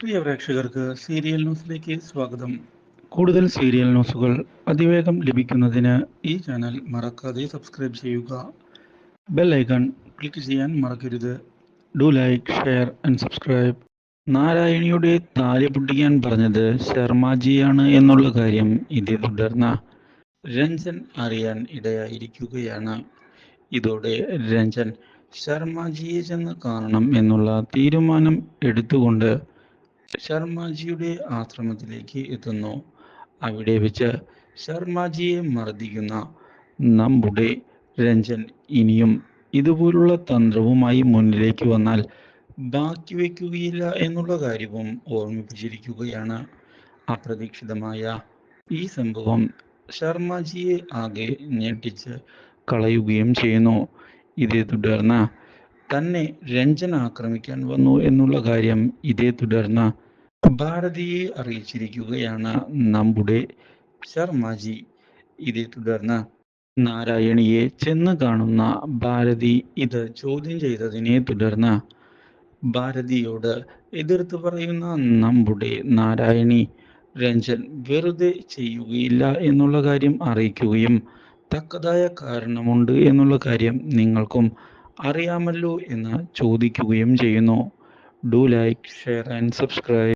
പ്രിയ പ്രേക്ഷകർക്ക് സീരിയൽ ന്യൂസിലേക്ക് സ്വാഗതം. കൂടുതൽ സീരിയൽ ന്യൂസുകൾ അതിവേഗം ലഭിക്കുന്നതിന് ഈ ചാനൽ മറക്കാതെ സബ്സ്ക്രൈബ് ചെയ്യുക. ബെൽ ഐക്കൺ ക്ലിക്ക് ചെയ്യാൻ മറക്കരുത്. Do like share and subscribe. നാരായണിയുടെ താലി പൊട്ടിക്കാൻ പറഞ്ഞത് ശർമാജിയാണ് എന്നുള്ള കാര്യം ഇതേ തുടർന്ന് രഞ്ജൻ അറിയാൻ ഇടയായിരിക്കുകയാണ്. ഇതോടെ രഞ്ജൻ ശർമാജിയെ ചെന്ന് കാണണം എന്നുള്ള തീരുമാനം എടുത്തുകൊണ്ട് ശർമാജിയുടെ ആശ്രമത്തിലേക്ക് എത്തുന്നു. അവിടെ വെച്ച് ശർമാജിയെ മർദ്ദിക്കുന്ന നമ്മുടെ രഞ്ജൻ ഇനിയും ഇതുപോലുള്ള തന്ത്രവുമായി മുന്നിലേക്ക് വന്നാൽ ബാക്കി വയ്ക്കുകയില്ല എന്നുള്ള കാര്യവും ഓർമ്മിപ്പിച്ചിരിക്കുകയാണ്. അപ്രതീക്ഷിതമായ ഈ സംഭവം ശർമാജിയെ ആകെ ഞെട്ടിച്ച് കളയുകയും ചെയ്യുന്നു. ഇതേ തുടർന്ന് തന്നെ രഞ്ജൻ ആക്രമിക്കാൻ വന്നു എന്നുള്ള കാര്യം ഇതേ തുടർന്ന് ഭാരതിയെ അറിയിച്ചിരിക്കുകയാണ് നമ്മുടെ ശർമാജി. ഇതേ തുടർന്ന് നാരായണിയെ ചെന്ന് കാണുന്ന ഭാരതി ഇത് ചോദ്യം ചെയ്തതിനെ തുടർന്ന് ഭാരതിയോട് എതിർത്ത് പറയുന്ന നമ്മുടെ നാരായണി രഞ്ജൻ വെറുതെ ചെയ്യുകയില്ല എന്നുള്ള കാര്യം അറിയിക്കുകയും തക്കതായ കാരണമുണ്ട് എന്നുള്ള കാര്യം നിങ്ങൾക്കും അറിയാമല്ലോ എന്ന് ചോദിക്കുകയും ചെയ്യുന്നു. Do like share and subscribe.